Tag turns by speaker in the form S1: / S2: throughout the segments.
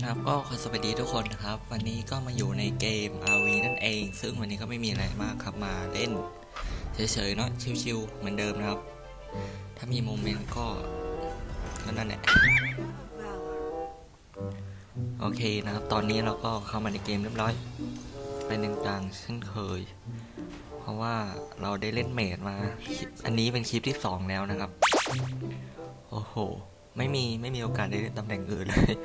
S1: นะครับก็ขอสวัสดีทุกคนนะครับ วันนี้ก็มาอยู่ในเกม RV นั่นเอง ซึ่งวันนี้ก็ไม่มีอะไรมากครับมาเล่นเฉยๆเนาะชิวๆเหมือนเดิมนะครับ ถ้ามีโมเมนต์ก็ก็นั่นแหละโอเคนะครับ ตอนนี้เราก็เข้ามาในเกมเรียบร้อยเป็นหนึ่งกลางเช่นเคย เพราะว่าเราได้เล่นเมดมา อันนี้เป็นคลิปที่สองแล้วนะครับ โอ้โห ไม่มีไม่มีโอกาสได้เล่นตำแหน่งอื่นเลย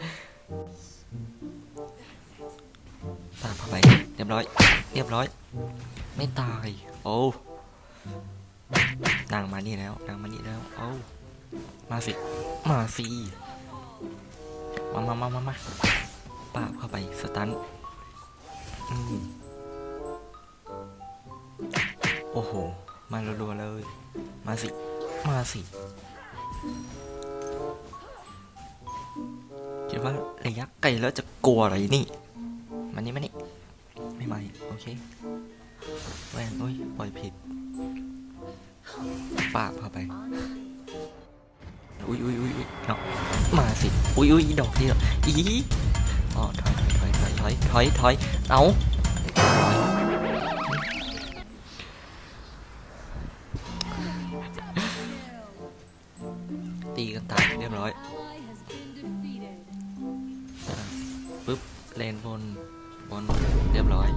S1: ตามเข้าไปเรียบร้อย เรียบร้อย ไม่ตาย โอ้นางมานี่แล้วนางมานี่แล้วโอ้มาสิ มาสิ มามามามามาป้าบเข้าไป สตันอืมโอ้โห มารัวๆเลย มาสิ มาสิ ว่าระยะไกลแล้วจะกลัวอะไรนี่ มันนี่มันนี่ไม่ไม่โอเคแหวนอุ้ยปล่อยผิด ปากเข้าไป อุ้ยอุ้ยอุ้ยเนาะมาสิ อุ้ยอุ้ยดอกเดียวอีอ๋อถอยถอยถอยถอยถอยถอยเอา เลนบนบนเรียบร้อย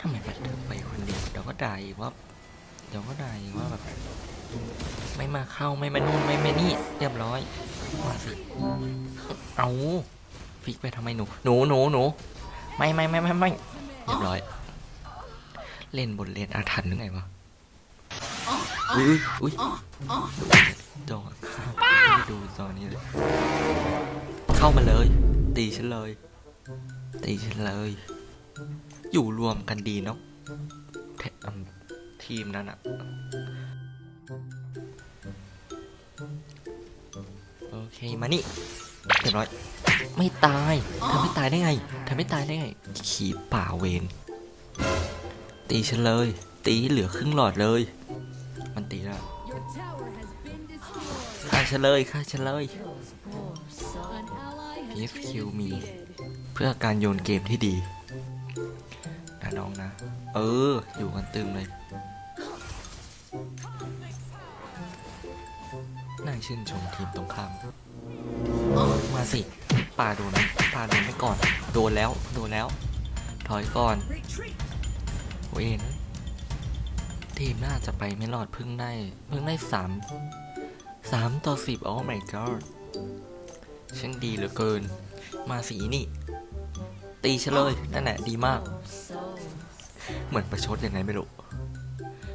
S1: ทำไมปัดเดินไปคนเดียวเดี๋ยวก็ด่าอีกว่าเดี๋ยวก็ด่าอีกว่าแบบไม่มาเข้าไม่มานู่นไม่มานี่เรียบร้อยมาสิเอาฟิกไปทำไมหนูหนูหนูหนูไม่ไม่ไม่ไม่ไม่เรียบร้อย เล่นบนเลนอาถรรพ์หรือไงวะอุ้ยอุ้ยจอไม่ได้ดูจอนี้เลยเข้ามาเลย ตีฉันเลย ตีฉันเลย อยู่รวมกันดีเนาะแทอืมทีมนั้นอะโอเคมานี่เรียบร้อย ไม่ตายเธอไม่ตายได้ไงเธอไม่ตายได้ไง ขี่ป่าเวนตีฉันเลย ตีเหลือครึ่งหลอดเลย มันตีแล้วฆ่าฉันเลยฆ่าฉันเลย Please kill me เพื่อการโยนเกมที่ดีนะน้องนะ เออ อยู่กันตึงเลย น่าชื่นชมทีมตรงข้าม มาสิป่าโดนะป่าโดนไม่ก่อน โดนแล้ว โดนแล้ว ถอยก่อนเวนทีมน่าจะไปไม่รอดเพิ่งได้ เพิ่งได้สามสามต่อสิบโอ้ my god ช่างดีเหลือเกิน มาสีนี่ ตีฉันเลยนั่นแหละดีมาก เหมือนประชดยังไงไม่รู้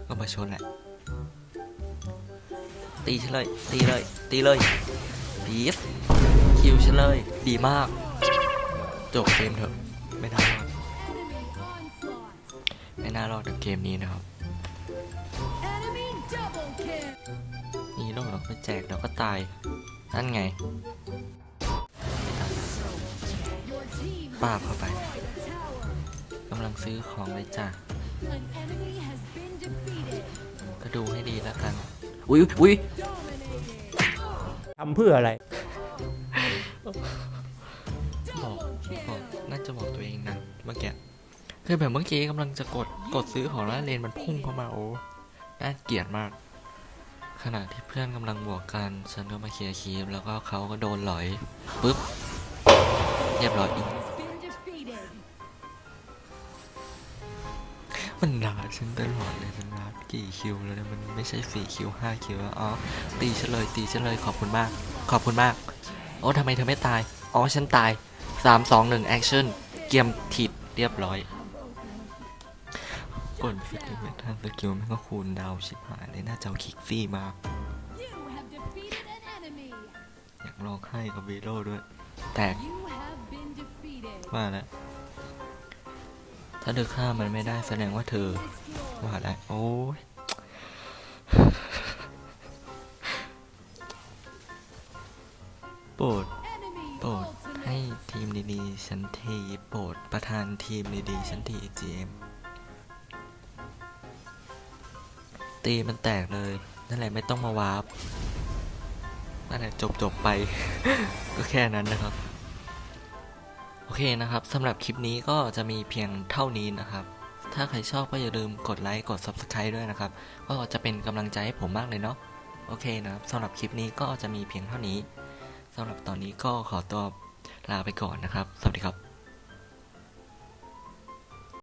S1: ก็ประชดแหละ ตีฉันเลย ตีเลย ตีเลยพีสคิวฉันเลย ดีมาก จบเกมเถอะ ไม่น่ารอด ไม่น่ารอดกับเกมนี้นะครับนี่โลกเราไปแจกเราก็ตาย นั่นไง ป้าบเข้าไปกำลังซื้อของเลยจ้ะก็ดูให้ดีแล้วกัน อุ้ยอุ้ย
S2: ทำเพื่ออะไร
S1: บอกบอกน่าจะบอกตัวเองนะเมื่อกี้คือแบบเมื่อกี้กำลังจะกดกดซื้อของแล้วเลนมันพุ่งเข้ามาโอ้น่าเกลียดมาก ขณะที่เพื่อนกำลังบวกกัน ฉันก็มาเคลียร์คีฟแล้วก็เขาก็โดนหลอยปุ๊บเรียบร้อยอีก มันลาดฉันตลอดเลยมันลาดกี่คิวแล้วเนี่ยมันไม่ใช่สี่คิวห้าคิวแล้วอ๋อตีฉันเลยตีฉันเลยขอบคุณมาก ขอบคุณมากโอ้ทำไมเธอไม่ตายอ๋อฉันตายสามสองหนึ่งแอคชั่นเกียมถิดเรียบร้อยกดฟิตเมทันสกิลมันก็คูณดาวชิบหายเลยน่าจะเอาคิกซี่มาอยากลองให้กับวีโร่ด้วย แตกว่าแล้ว ถ้าเธอฆ่ามันไม่ได้แสดงว่าเธอว่าได้โอ้ยโปรดโปรดให้ทีมดีๆฉันทีโปรดประธานทีมดีๆฉันที GM ตีมันแตกเลย นั่นแหละไม่ต้องมาวาร์ปนั่นแหละจบจบไป ก็แค่นั้นนะครับ โอเคนะครับสำหรับคลิปนี้ก็จะมีเพียงเท่านี้นะครับ ถ้าใครชอบก็อย่าลืมกดไลค์กด Subscribe ด้วยนะครับ ก็จะเป็นกำลังใจให้ผมมากเลยเนาะโอเคนะครับสำหรับคลิปนี้ก็จะมีเพียงเท่านี้สำหรับตอนนี้ก็ขอตัวลาไปก่อนนะครับ สวัสดีครับ